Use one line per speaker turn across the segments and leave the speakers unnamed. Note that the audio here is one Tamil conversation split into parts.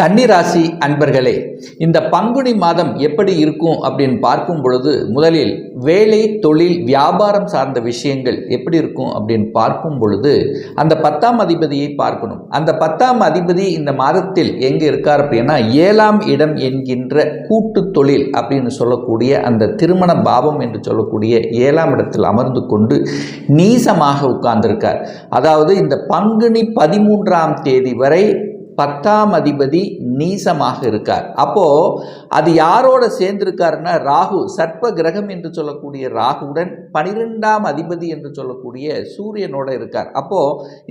கன்னிராசி அன்பர்களே இந்த பங்குனி மாதம் எப்படி இருக்கும் அப்படின்னு பார்க்கும் பொழுது முதலில் வேலை தொழில் வியாபாரம் சார்ந்த விஷயங்கள் எப்படி இருக்கும் அப்படின்னு பார்க்கும் பொழுது அந்த பத்தாம் அதிபதியை பார்க்கணும். அந்த பத்தாம் அதிபதி இந்த மாதத்தில் எங்கே இருக்கார் அப்படின்னா ஏழாம் இடம் என்கின்ற கூட்டு தொழில் அப்படின்னு சொல்லக்கூடிய அந்த திருமண பாவம் என்று சொல்லக்கூடிய ஏழாம் இடத்தில் அமர்ந்து கொண்டு நீசமாக உட்கார்ந்திருக்கார். அதாவது இந்த பங்குனி பதிமூன்றாம் தேதி வரை பத்தாம் அதிபதி நீசமாக இருக்கார். அப்போ அது யாரோட சேர்ந்திருக்காருன்னா ராகு சர்ப்ப கிரகம் என்று சொல்லக்கூடிய ராகுவுடன் பனிரெண்டாம் அதிபதி என்று சொல்லக்கூடிய சூரியனோட இருக்கார். அப்போ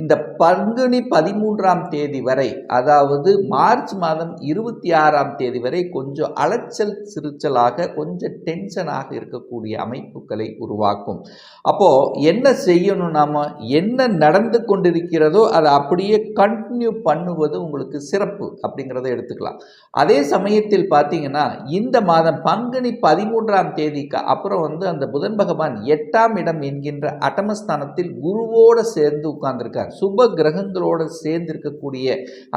இந்த பங்குனி பதிமூன்றாம் தேதி வரை அதாவது மார்ச் மாதம் இருபத்தி ஆறாம் தேதி வரை கொஞ்சம் அலைச்சல் சிரிச்சலாக கொஞ்சம் டென்ஷனாக இருக்கக்கூடிய அமைப்புகளை உருவாக்கும். அப்போ என்ன செய்யணும் நாம? என்ன நடந்து கொண்டிருக்கிறதோ அதை அப்படியே கண்டினியூ பண்ணுவது உங்களுக்கு உங்களுக்கு சிறப்பு அப்படிங்கிறத எடுத்துக்கலாம். அதே சமயத்தில் பார்த்தீங்கன்னா இந்த மாதம் பங்குனி பதிமூன்றாம் தேதிக்கு அப்புறம் வந்து அந்த புதன் பகவான் எட்டாம் இடம் என்கின்ற அட்டமஸ்தானத்தில் குருவோடு சேர்ந்து உட்கார்ந்துருக்கார். சுப கிரகங்களோடு சேர்ந்து இருக்கக்கூடிய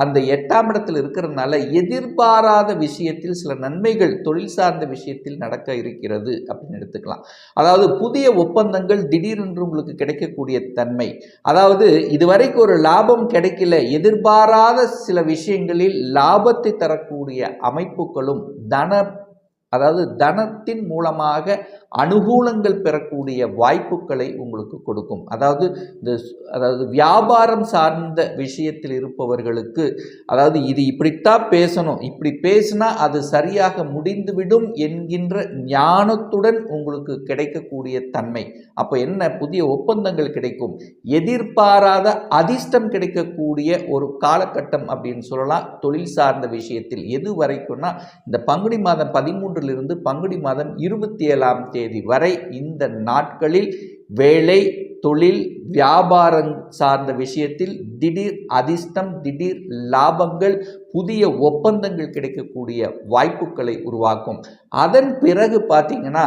அந்த எட்டாம் இடத்தில் இருக்கிறதுனால எதிர்பாராத விஷயத்தில் சில நன்மைகள் தொழில் சார்ந்த விஷயத்தில் நடக்க இருக்கிறது அப்படின்னு எடுத்துக்கலாம். அதாவது புதிய ஒப்பந்தங்கள் திடீரென்று உங்களுக்கு கிடைக்கக்கூடிய தன்மை. அதாவது இதுவரைக்கும் ஒரு லாபம் கிடைக்கல எதிர்பாராத சில விஷயங்களில் லாபத்தை தரக்கூடிய அமைப்புகளும் தன அதாவது தனத்தின் மூலமாக அனுகூலங்கள் பெறக்கூடிய வாய்ப்புகளை உங்களுக்கு கொடுக்கும். அதாவது இந்த அதாவது வியாபாரம் சார்ந்த விஷயத்தில் இருப்பவர்களுக்கு அதாவது இது இப்படித்தான் பேசணும் இப்படி பேசினா அது சரியாக முடிந்துவிடும் என்கின்ற ஞானத்துடன் உங்களுக்கு கிடைக்கக்கூடிய தன்மை. அப்போ என்ன? புதிய ஒப்பந்தங்கள் கிடைக்கும். எதிர்பாராத அதிர்ஷ்டம் கிடைக்கக்கூடிய ஒரு காலகட்டம் அப்படின்னு சொல்லலாம். தொழில் சார்ந்த விஷயத்தில் எது வரைக்கும்னா இந்த பங்குனி மாதம் பதிமூன்று பதிமூன்றிலிருந்து பங்குனி மாதம் இருபத்தி ஏழாம் தேதி வரை இந்த நாட்களில் வேலை தொழில் வியாபாரம் சார்ந்த விஷயத்தில் திடீர் அதிர்ஷ்டம் திடீர் லாபங்கள் புதிய ஒப்பந்தங்கள் கிடைக்கக்கூடிய வாய்ப்புகளை உருவாக்கும். அதன் பிறகு பார்த்தீங்கன்னா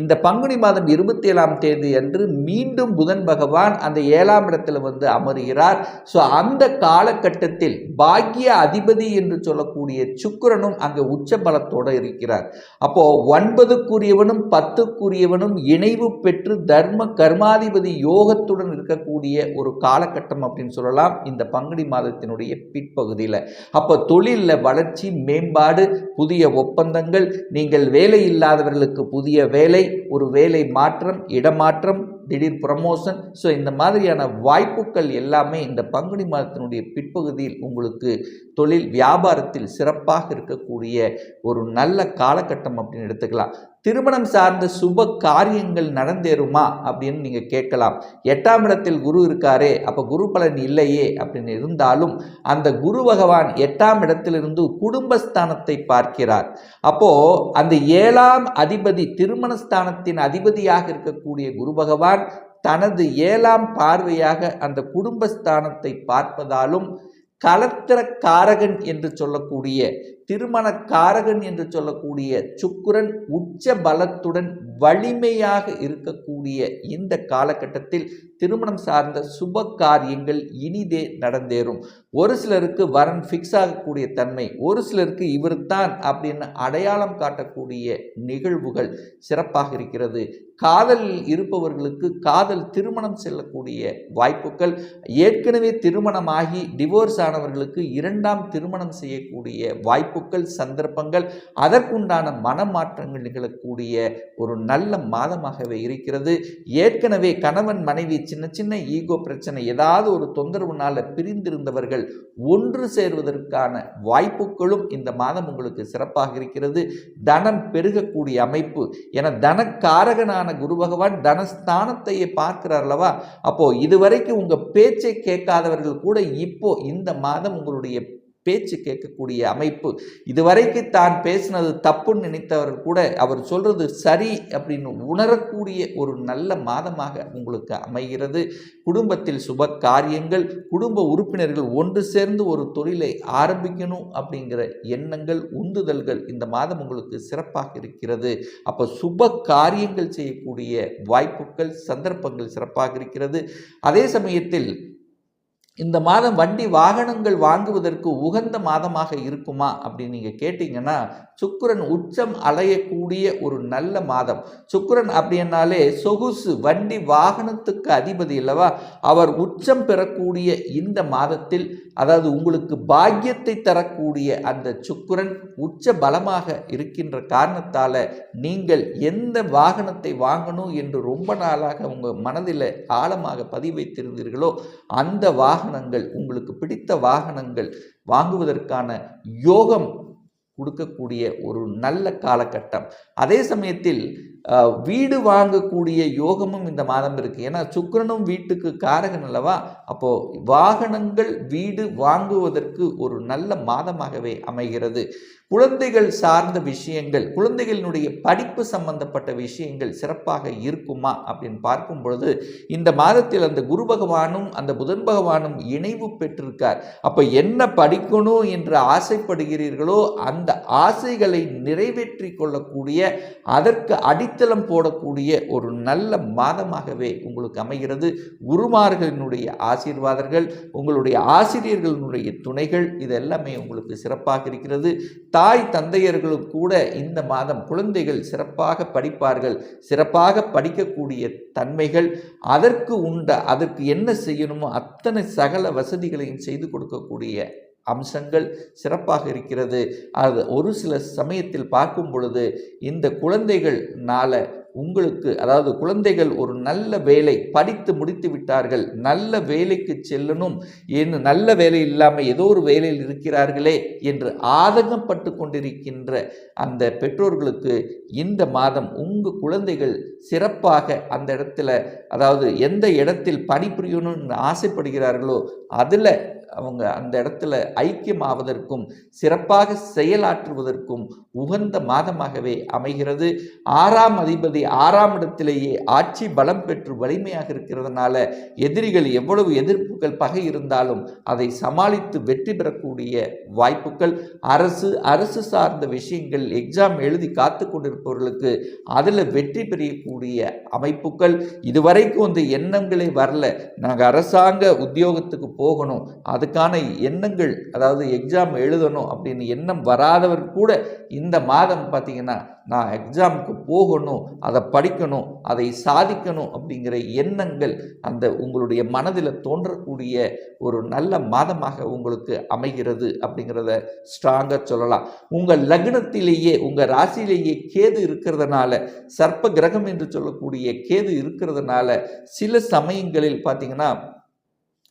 இந்த பங்குனி மாதம் இருபத்தி ஏழாம் தேதி அன்று மீண்டும் புதன் பகவான் அந்த ஏழாம் இடத்துல வந்து அமருகிறார். ஸோ அந்த காலகட்டத்தில் பாக்கிய அதிபதி என்று சொல்லக்கூடிய சுக்கிரனும் அங்கே உச்ச பலத்தோடு இருக்கிறார். அப்போது ஒன்பதுக்குரியவனும் பத்துக்குரியவனும் இணைவு பெற்று தர்ம கர்மாதிபதி யோகத்துடன் இருக்கக்கூடிய ஒரு காலகட்டம் அப்படின்னு சொல்லலாம் இந்த பங்குனி மாதத்தினுடைய பிற்பகுதியில். அப்போ தொழிலில் வளர்ச்சி மேம்பாடு புதிய ஒப்பந்தங்கள் நீங்கள் வேலை இல்லாதவர்களுக்கு புதிய வேலை ஒரு வேலை மாற்றம் இடமாற்றம் திடீர் ப்ரமோஷன் ஸோ இந்த மாதிரியான வாய்ப்புகள் எல்லாமே இந்த பங்குனி மாதத்தினுடைய பிற்பகுதியில் உங்களுக்கு தொழில் வியாபாரத்தில் சிறப்பாக இருக்கக்கூடிய ஒரு நல்ல காலகட்டம் அப்படின்னு எடுத்துக்கலாம். திருமணம் சார்ந்த சுப காரியங்கள் நடந்தேறுமா அப்படின்னு நீங்கள் கேட்கலாம். எட்டாம் இடத்தில் குரு இருக்காரே அப்போ குரு பலன் இல்லையே அப்படின்னு இருந்தாலும் அந்த குரு பகவான் எட்டாம் இடத்திலிருந்து குடும்பஸ்தானத்தை பார்க்கிறார். அப்போ அந்த ஏழாம் அதிபதி திருமணஸ்தானத்தின் அதிபதியாக இருக்கக்கூடிய குரு பகவான் தனது ஏழாம் பார்வையாக அந்த குடும்பஸ்தானத்தை பார்ப்பதாலும் கலத்திர காரகன் என்று சொல்லக்கூடிய திருமண காரகன் என்று சொல்லக்கூடிய சுக்குரன் உச்ச பலத்துடன் வலிமையாக இருக்கக்கூடிய இந்த காலகட்டத்தில் திருமணம் சார்ந்த சுப காரியங்கள் இனிதே நடந்தேறும். ஒரு சிலருக்கு வரன் ஃபிக்ஸ் ஆகக்கூடிய தன்மை ஒரு சிலருக்கு இவர் தான் அப்படின்னு அடையாளம் காட்டக்கூடிய நிகழ்வுகள் சிறப்பாக இருக்கிறது. காதலில் இருப்பவர்களுக்கு காதல் திருமணம் செல்லக்கூடிய வாய்ப்புகள். ஏற்கனவே திருமணமாகி டிவோர்ஸ் ஆனவர்களுக்கு இரண்டாம் திருமணம் செய்யக்கூடிய வாய்ப்புகள் சந்தர்ப்பங்கள். அதற்குண்டான மனமாற்றங்கள் நிகழக்கூடிய ஒரு நல்ல மாதமாகவே இருக்கிறது. ஏற்கனவே கணவன் மனைவி சின்ன சின்ன ஈகோ பிரச்சனை ஏதாவது ஒரு தொந்தரவுனால பிரிந்திருந்தவர்கள் ஒன்று சேர்வதற்கான வாய்ப்புகளும் இந்த மாதம் உங்களுக்கு சிறப்பாக இருக்கிறது. தனம் பெருகக்கூடிய அமைப்பு. என தனக்காரகனான குரு பகவான் தனஸ்தானத்தையே பார்க்கிறார் அல்லவா? அப்போ இதுவரைக்கும் உங்க பேச்சை கேட்காதவர்கள் கூட இப்போ இந்த மாதம் உங்களுடைய பேச்சு கேட்கக்கூடிய அமைப்பு. இதுவரைக்கு தான் பேசினது தப்புன்னு நினைத்தவர் கூட அவர் சொல்றது சரி அப்படின்னு உணரக்கூடிய ஒரு நல்ல மாதமாக உங்களுக்கு அமைகிறது. குடும்பத்தில் சுப காரியங்கள் குடும்ப உறுப்பினர்கள் ஒன்று சேர்ந்து ஒரு தொழிலை ஆரம்பிக்கணும் அப்படிங்கிற எண்ணங்கள் உந்துதல்கள் இந்த மாதம் உங்களுக்கு சிறப்பாக இருக்கிறது. அப்போ சுப காரியங்கள் செய்யக்கூடிய வாய்ப்புகள் சந்தர்ப்பங்கள் சிறப்பாக இருக்கிறது. அதே சமயத்தில் இந்த மாதம் வண்டி வாகனங்கள் வாங்குவதற்கு உகந்த மாதமாக இருக்குமா அப்படின்னு நீங்கள் கேட்டிங்கன்னா சுக்கிரன் உச்சம் அலையக்கூடிய ஒரு நல்ல மாதம். சுக்கிரன் அப்படின்னாலே சொகுசு வண்டி வாகனத்துக்கு அதிபதி அல்லவா? அவர் உச்சம் பெறக்கூடிய இந்த மாதத்தில் அதாவது உங்களுக்கு பாக்கியத்தை தரக்கூடிய அந்த சுக்கிரன் உச்ச பலமாக இருக்கின்ற காரணத்தால் நீங்கள் எந்த வாகனத்தை வாங்கணும் என்று ரொம்ப நாளாக உங்கள் மனதில் ஆழமாக பதிவைத்திருந்தீர்களோ அந்த வாகனங்கள் உங்களுக்கு பிடித்த வாகனங்கள் வாங்குவதற்கான யோகம் கொடுக்கக்கூடிய ஒரு நல்ல காலகட்டம். அதே சமயத்தில் வீடு வாங்கக்கூடிய யோகமும் இந்த மாதம் இருக்குது ஏன்னா சுக்கிரனும் வீட்டுக்கு காரகன் அல்லவா? அப்போது வாகனங்கள் வீடு வாங்குவதற்கு ஒரு நல்ல மாதமாகவே அமைகிறது. குழந்தைகள் சார்ந்த விஷயங்கள் குழந்தைகளினுடைய படிப்பு சம்பந்தப்பட்ட விஷயங்கள் சிறப்பாக இருக்குமா அப்படின்னு பார்க்கும் பொழுது இந்த மாதத்தில் அந்த குரு பகவானும் அந்த புதன் பகவானும் இணைவு பெற்றிருக்கார். அப்போ என்ன படிக்கணும் என்று ஆசைப்படுகிறீர்களோ அந்த ஆசைகளை நிறைவேற்றி கொள்ளக்கூடிய அதற்கு அடித்தளம் போடக்கூடிய ஒரு நல்ல மாதமாகவே உங்களுக்கு அமைகிறது. குருமார்களினுடைய ஆசீர்வாதங்கள் உங்களுடைய ஆசிரியர்களினுடைய துணைகள் இது எல்லாமே உங்களுக்கு சிறப்பாக இருக்கிறது. தாய் தந்தையர்களும் கூட இந்த மாதம் குழந்தைகள் சிறப்பாக படிப்பார்கள் சிறப்பாக படிக்கக்கூடிய தன்மைகள். அதற்கு உண்ட அதற்கு என்ன செய்யணுமோ அத்தனை சகல வசதிகளையும் செய்து கொடுக்கக்கூடிய அம்சங்கள் சிறப்பாக இருக்கிறது. அது ஒரு சில சமயத்தில் பார்க்கும் பொழுது இந்த குழந்தைகள்னால உங்களுக்கு அதாவது குழந்தைகள் ஒரு நல்ல வேலை படித்து முடித்து விட்டார்கள் நல்ல வேலைக்கு செல்லணும் என்று நல்ல வேலை இல்லாமல் ஏதோ ஒரு வேலையில் இருக்கிறார்களே என்று ஆதங்கப்பட்டு கொண்டிருக்கின்ற அந்த பெற்றோர்களுக்கு இந்த மாதம் உங்கள் குழந்தைகள் சிறப்பாக அந்த இடத்துல அதாவது எந்த இடத்தில் பணிபுரியணும்னு ஆசைப்படுகிறார்களோ அதில் அவங்க அந்த இடத்துல ஐக்கியமாவதற்கும் சிறப்பாக செயலாற்றுவதற்கும் உகந்த மாதமாகவே அமைகிறது. ஆறாம் அதிபதி ஆறாம் இடத்திலேயே ஆட்சி பலம் பெற்று வலிமையாக இருக்கிறதுனால எதிரிகள் எவ்வளவு எதிர்ப்புகள் பகை இருந்தாலும் அதை சமாளித்து வெற்றி பெறக்கூடிய வாய்ப்புகள். அரசு அரசு சார்ந்த விஷயங்கள் எக்ஸாம் எழுதி காத்து கொண்டிருப்பவர்களுக்கு அதில் வெற்றி பெறக்கூடிய அமைப்புகள். இதுவரைக்கும் வந்து எண்ணங்களே வரல. நாங்கள் அரசாங்க உத்தியோகத்துக்கு போகணும். அதுக்கான எண்ணங்கள் அதாவது எக்ஸாம் எழுதணும் அப்படின்னு எண்ணம் வராதவர் கூட இந்த மாதம் பார்த்தீங்கன்னா நான் எக்ஸாமுக்கு போகணும் அதை படிக்கணும் அதை சாதிக்கணும் அப்படிங்கிற எண்ணங்கள் அந்த உங்களுடைய மனதில் தோன்றக்கூடிய ஒரு நல்ல மாதமாக உங்களுக்கு அமைகிறது அப்படிங்கிறத ஸ்ட்ராங்காக சொல்லலாம். உங்கள் லக்னத்திலேயே உங்கள் ராசியிலேயே கேது இருக்கிறதுனால சர்ப்ப கிரகம் என்று சொல்லக்கூடிய கேது இருக்கிறதுனால சில சமயங்களில் பார்த்தீங்கன்னா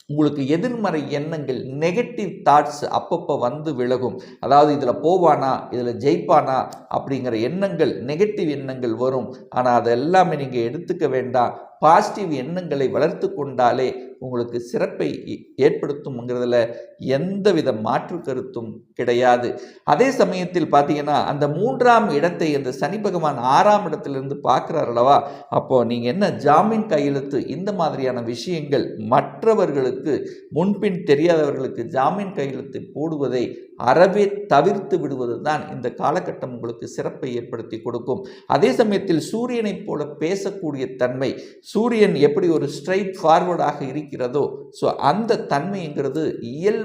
உங்களுக்கு எதிர்மறை எண்ணங்கள் நெகட்டிவ் தாட்ஸ் அப்பப்போ வந்து விலகும். அதாவது இதில் போவானா இதில் ஜெயிப்பானா அப்படிங்கிற எண்ணங்கள் நெகட்டிவ் எண்ணங்கள் வரும். ஆனால் அதை எல்லாமே நீங்கள் எடுத்துக்க வேண்டாம். பாசிட்டிவ் எண்ணங்களை வளர்த்து கொண்டாலே உங்களுக்கு சிறப்பை ஏ- ஏற்படுத்தும்ங்கிறதுல எந்தவித மாற்று கருத்தும் கிடையாது. அதே சமயத்தில் பார்த்தீங்கன்னா அந்த மூன்றாம் இடத்தை அந்த சனி பகவான் ஆறாம் இடத்திலிருந்து பார்க்குறார் அல்லவா? அப்போது நீங்கள் என்ன ஜாமீன் கையெழுத்து இந்த மாதிரியான விஷயங்கள் மற்றவர்களுக்கு முன்பின் தெரியாதவர்களுக்கு ஜாமீன் கையெழுத்து போடுவதை அறவே தவிர்த்து விடுவது தான் இந்த காலகட்டம் உங்களுக்கு சிறப்பை ஏற்படுத்தி கொடுக்கும். அதே சமயத்தில் சூரியனைப் போல பேசக்கூடிய தன்மை சூரியன் எப்படி ஒரு ஸ்ட்ரைட் ஃபார்வர்டாக இருக்கிறதோ ஸோ அந்த தன்மைங்கிறது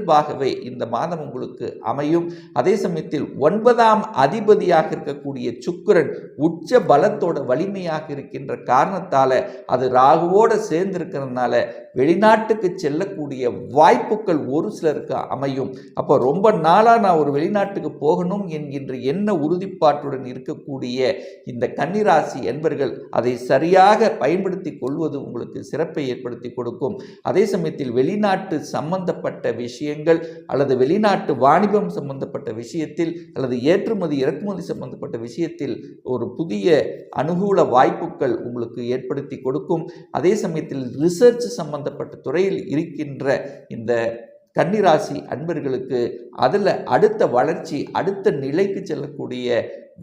இயல்பாகவே இந்த மாதம் உங்களுக்கு அமையும். அதே சமயத்தில் ஒன்பதாம் அதிபதியாக இருக்கக்கூடிய சுக்கரன் உச்ச பலத்தோட வலிமையாக இருக்கின்ற காரணத்தால் அது ராகுவோட சேர்ந்திருக்கிறதுனால வெளிநாட்டுக்கு செல்லக்கூடிய வாய்ப்புகள் ஒரு சிலருக்கு அமையும். அப்போ ரொம்ப நாளாக நான் ஒரு வெளிநாட்டுக்கு போகணும் என்கின்ற என்ன உறுதிப்பாட்டுடன் இருக்கக்கூடிய இந்த கன்னிராசி என்பர்கள் அதை சரியாக பயன்படுத்தி கொள்வது உங்களுக்கு சிறப்பை ஏற்படுத்தி கொடுக்கும். அதே சமயத்தில் வெளிநாட்டு சம்பந்தப்பட்ட விஷயங்கள் அல்லது வெளிநாட்டு வாணிபம் சம்பந்தப்பட்ட விஷயத்தில் அல்லது ஏற்றுமதி இறக்குமதி சம்பந்தப்பட்ட விஷயத்தில் ஒரு புதிய அனுகூல வாய்ப்புகள் உங்களுக்கு ஏற்படுத்தி கொடுக்கும். அதே சமயத்தில் ரிசர்ச் சம்பந்தப்பட்ட துறையில் இருக்கின்ற இந்த கன்னிராசி அன்பர்களுக்கு அதில் அடுத்த வளர்ச்சி அடுத்த நிலைக்கு செல்லக்கூடிய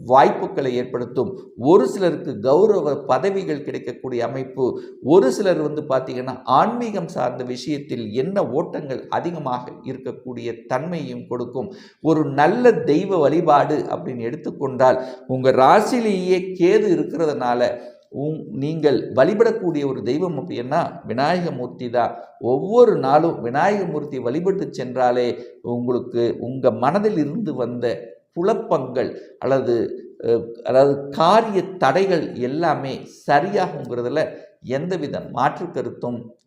வாய்ப்புகளை ஏற்படுத்தும். ஒரு சிலருக்கு கௌரவ பதவிகள் கிடைக்கக்கூடிய அமைப்பு. ஒரு சிலர் வந்து பார்த்திங்கன்னா ஆன்மீகம் சார்ந்த விஷயத்தில் என்ன ஓட்டங்கள் அதிகமாக இருக்கக்கூடிய தன்மையும் கொடுக்கும். ஒரு நல்ல தெய்வ வழிபாடு அப்படின்னு எடுத்துக்கொண்டால் உங்கள் ராசியிலேயே கேது இருக்கிறதுனால உங் நீங்கள் வழிபடக்கூடிய ஒரு தெய்வம் அப்படின்னா விநாயகமூர்த்தி தான். ஒவ்வொரு நாளும் விநாயகமூர்த்தி வழிபட்டு சென்றாலே உங்களுக்கு உங்கள் மனதில் இருந்து வந்த குழப்பங்கள் அல்லது அதாவது காரிய தடைகள் எல்லாமே சரியாகுங்கிறதுல எந்தவித மாற்று கருத்தும்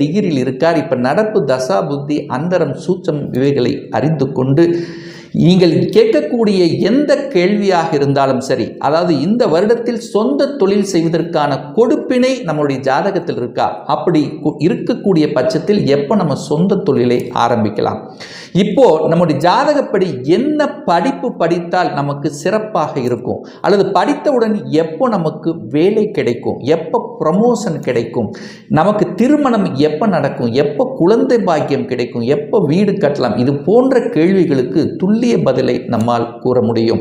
டிகிரியில் இருக்கார். இப்போ நடப்பு தசா புத்தி அந்தரம் சூச்சம் இவைகளை அறிந்து கொண்டு நீங்கள் கேட்கக்கூடிய எந்த கேள்வியாக இருந்தாலும் சரி அதாவது இந்த வருடத்தில் சொந்த தொழில் செய்வதற்கான கொடுப்பினை நம்மளுடைய ஜாதகத்தில் இருக்கா? அப்படி கு- இருக்கக்கூடிய பட்சத்தில் எப்போ நம்ம சொந்த தொழிலை ஆரம்பிக்கலாம்? இப்போ நம்முடைய ஜாதகப்படி என்ன படிப்பு படித்தால் நமக்கு சிறப்பாக இருக்கும்? அல்லது படித்தவுடன் எப்போ நமக்கு வேலை கிடைக்கும்? எப்போ ப்ரமோஷன் கிடைக்கும்? நமக்கு திருமணம் எப்போ நடக்கும்? எப்போ குழந்தை பாக்கியம் கிடைக்கும்? எப்போ வீடு கட்டலாம்? இது போன்ற கேள்விகளுக்கு துல்லிய பதிலை நம்மால் கூற முடியும்.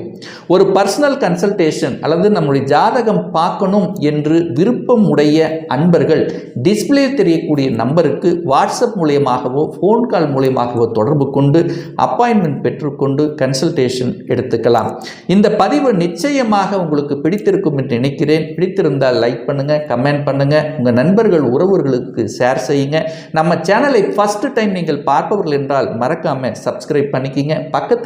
ஒரு பர்சனல் கன்சல்டேஷன் அல்லது நம்முடைய ஜாதகம் பார்க்கணும் என்று விருப்பம் உடைய அன்பர்கள் டிஸ்பிளே தெரியக்கூடிய நம்பருக்கு வாட்ஸ்அப் மூலியமாகவோ ஃபோன் கால் மூலியமாகவோ தொடர்பு கொண்டு அப்பாயின்மெண்ட் பெற்றுக்கொண்டு கன்சல்டேஷன் எடுத்துக்கலாம். இந்த பதிவு நிச்சயமாக உங்களுக்கு பிடித்திருக்கும் என்று நினைக்கிறேன். பிடித்திருந்தால் லைக் பண்ணுங்க கமெண்ட் பண்ணுங்க உங்கள் நண்பர்கள் உறவுகளுக்கு ஷேர் செய்யுங்க. நம்ம சேனலை ஃபஸ்ட்டு டைம் நீங்கள் பார்ப்பவர்கள் என்றால் மறக்காமல் சப்ஸ்கிரைப் பண்ணிக்கிங்க. பக்கத்தில்